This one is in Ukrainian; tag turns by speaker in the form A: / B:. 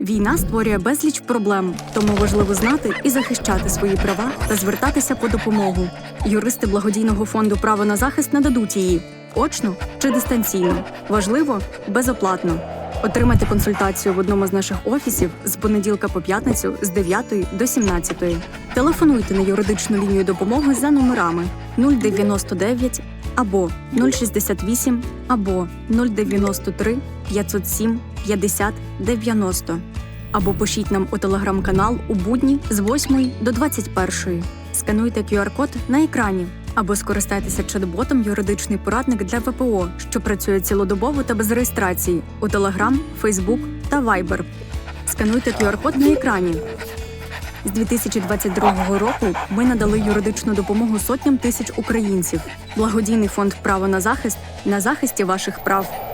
A: Війна створює безліч проблем, тому важливо знати і захищати свої права та звертатися по допомогу. Юристи благодійного фонду Право на захист нададуть її очно чи дистанційно. Важливо безоплатно. Отримайте консультацію в одному з наших офісів з понеділка по п'ятницю з 9 до 17. Телефонуйте на юридичну лінію допомоги за номерами 099 або 068 або 093 507 50 90 або пишіть нам у телеграм-канал у будні з 8 до 21. Скануйте QR-код на екрані або скористайтеся чат-ботом юридичний порадник для ВПО, що працює цілодобово та без реєстрації у Telegram, Facebook та Viber. Скануйте QR-код на екрані. З 2022 року ми надали юридичну допомогу сотням тисяч українців. Благодійний фонд Право на захист на захисті ваших прав.